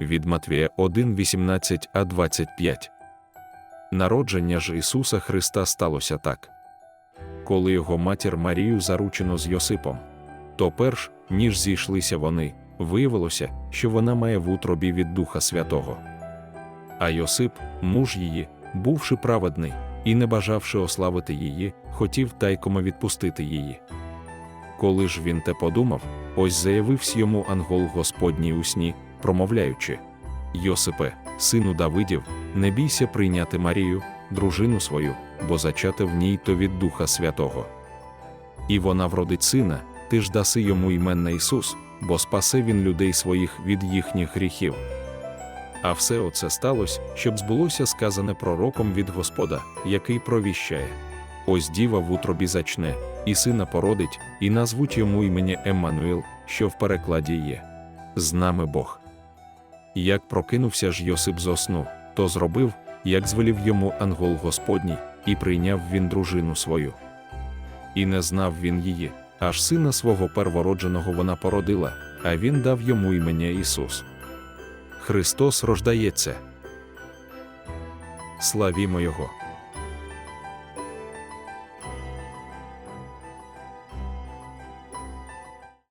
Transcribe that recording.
від Матвія 1, 18 а 25. Народження ж Ісуса Христа сталося так. Коли його матір Марію заручено з Йосипом, то перш, ніж зійшлися вони, виявилося, що вона має в утробі від Духа Святого. А Йосип, муж її, бувши праведний, і не бажавши ославити її, хотів тайкома відпустити її. Коли ж він те подумав, ось заявився йому ангел Господній у сні, промовляючи: Йосипе, сину Давидів, не бійся прийняти Марію, дружину свою, бо зачати в ній то від Духа Святого. І вона вродить сина, ти ж даси йому іменна Ісус, бо спасе він людей своїх від їхніх гріхів. А все оце сталося, щоб збулося сказане пророком від Господа, який провіщає. Ось діва в утробі зачне, і сина породить, і назвуть йому імені Еммануїл, що в перекладі є. З нами Бог. Як прокинувся ж Йосип зо сну, то зробив, як звелів йому ангол Господній, і прийняв він дружину свою. І не знав він її, аж сина свого первородженого вона породила, а він дав йому імення Ісус. Христос рождається. Славімо Його!